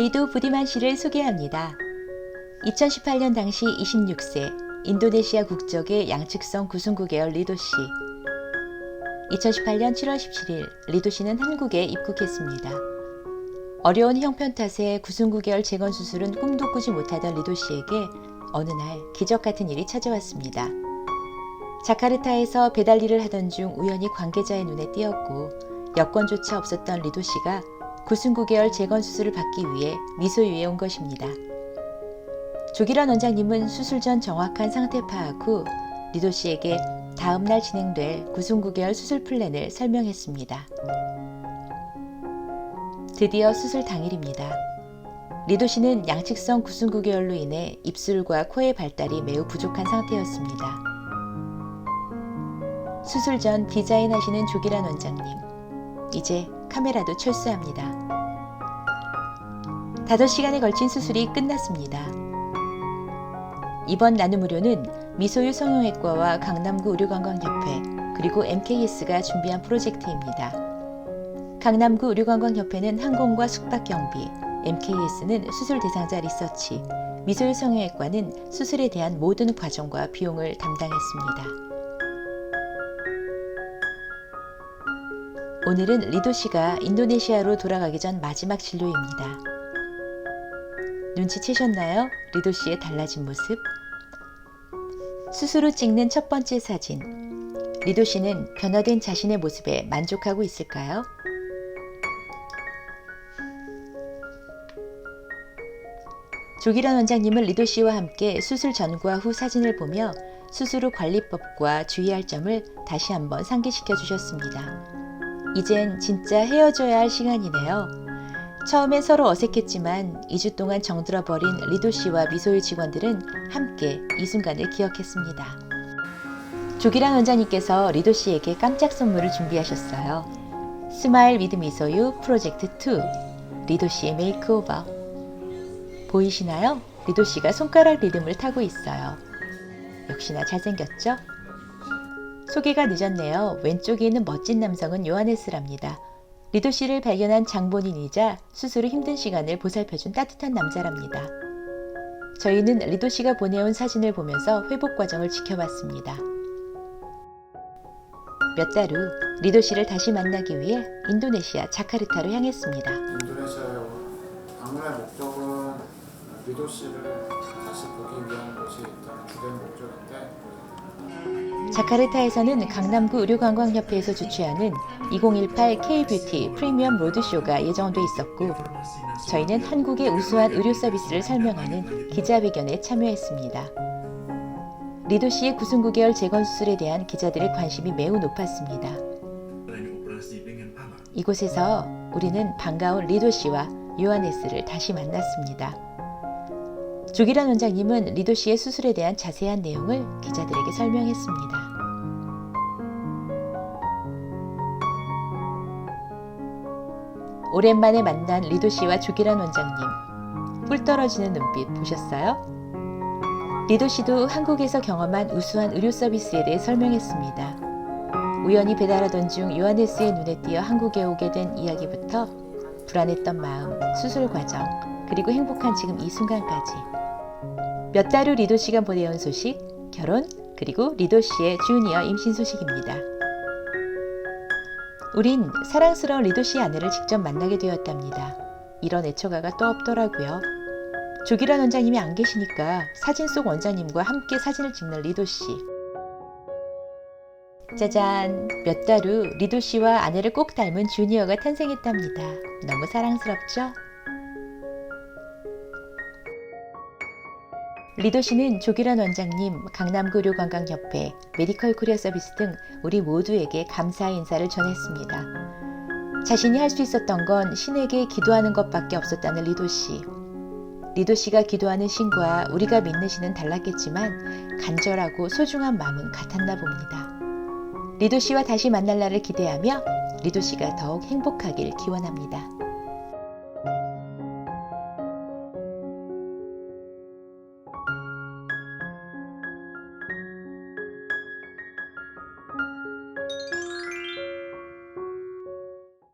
리도 부디만 씨를 소개합니다. 2018년 당시 26세 인도네시아 국적의 양측성 구승구 계열 리도 씨. 2018년 7월 17일 리도 씨는 한국에 입국했습니다. 어려운 형편 탓에 구승구 계열 재건 수술은 꿈도 꾸지 못하던 리도 씨에게 어느 날 기적 같은 일이 찾아왔습니다. 자카르타에서 배달 일을 하던 중 우연히 관계자의 눈에 띄었고 여권조차 없었던 리도 씨가 구승구 계열 재건 수술을 받기 위해 미소유에 온 것입니다. 조기란 원장님은 수술 전 정확한 상태 파악 후 리도 씨에게 다음 날 진행될 구승구 계열 수술 플랜을 설명했습니다. 드디어 수술 당일입니다. 리도 씨는 양측성 구승구 계열로 인해 입술과 코의 발달이 매우 부족한 상태였습니다. 수술 전 디자인하시는 조기란 원장님. 이제 카메라도 철수합니다. 5시간에 걸친 수술이 끝났습니다. 이번 나눔 의료는 미소유 성형외과와 강남구 의료관광협회 그리고 MKS가 준비한 프로젝트입니다. 강남구 의료관광협회는 항공과 숙박 경비, MKS는 수술 대상자 리서치, 미소유 성형외과는 수술에 대한 모든 과정과 비용을 담당했습니다. 오늘은 리도 씨가 인도네시아로 돌아가기 전 마지막 진료입니다. 눈치채셨나요? 리도 씨의 달라진 모습? 후 찍는 첫 번째 사진. 리도 씨는 변화된 자신의 모습에 만족하고 있을까요? 조기란 원장님은 리도 씨와 함께 수술 전과 후 사진을 보며 수술 후 관리법과 주의할 점을 다시 한번 상기시켜 주셨습니다. 이젠 진짜 헤어져야 할 시간이네요. 처음엔 서로 어색했지만 2주 동안 정들어 버린 리도 씨와 미소유 직원들은 함께 이 순간을 기억했습니다. 조기란 원장님께서 리도 씨에게 깜짝 선물을 준비하셨어요. 스마일 위드 미소유 프로젝트 2 리도 씨의 메이크오버 보이시나요? 리도 씨가 손가락 리듬을 타고 있어요. 역시나 잘생겼죠? 소개가 늦었네요. 왼쪽에 있는 멋진 남성은 요하네스랍니다. 리도 씨를 발견한 장본인이자 후 힘든 시간을 보살펴준 따뜻한 남자랍니다. 저희는 리도 씨가 보내온 사진을 보면서 회복 과정을 지켜봤습니다. 몇 달 후 리도 씨를 다시 만나기 위해 인도네시아 자카르타로 향했습니다. 인도네시아에 방문의 목적은 리도 씨를 다시 보기 위한 것이 일단 주된 목적인데 자카르타에서는 강남구 의료관광협회에서 주최하는 2018 K-뷰티 프리미엄 로드쇼가 예정돼 있었고 저희는 한국의 우수한 의료 서비스를 설명하는 기자회견에 참여했습니다. 리도 씨의 구승구 계열 재건 수술에 대한 기자들의 관심이 매우 높았습니다. 이곳에서 우리는 반가운 리도 씨와 요하네스를 다시 만났습니다. 조기란 원장님은 리도 씨의 수술에 대한 자세한 내용을 기자들에게 설명했습니다. 오랜만에 만난 리도 씨와 조기란 원장님. 뿔 떨어지는 눈빛 보셨어요? 리도 씨도 한국에서 경험한 우수한 의료 서비스에 대해 설명했습니다. 우연히 배달하던 중 요하네스의 눈에 띄어 한국에 오게 된 이야기부터 불안했던 마음, 수술 과정, 그리고 행복한 지금 이 순간까지. 몇 달 후 리도 씨가 보내온 소식, 결혼, 그리고 리도 씨의 주니어 임신 소식입니다. 우린 사랑스러운 리도 씨 아내를 직접 만나게 되었답니다. 이런 애처가가 또 없더라고요. 조기란 원장님이 안 계시니까 사진 속 원장님과 함께 사진을 찍는 리도 씨. 짜잔! 몇 달 후 리도 씨와 아내를 꼭 닮은 주니어가 탄생했답니다. 너무 사랑스럽죠? 리도 씨는 조기란 원장님, 강남구 의료관광협회, 메디컬 코리아 서비스 등 우리 모두에게 감사의 인사를 전했습니다. 자신이 할 수 있었던 건 신에게 기도하는 것밖에 없었다는 리도 씨. 리도 씨가 기도하는 신과 우리가 믿는 신은 달랐겠지만 간절하고 소중한 마음은 같았나 봅니다. 리도 씨와 다시 만날 날을 기대하며 리도 씨가 더욱 행복하길 기원합니다.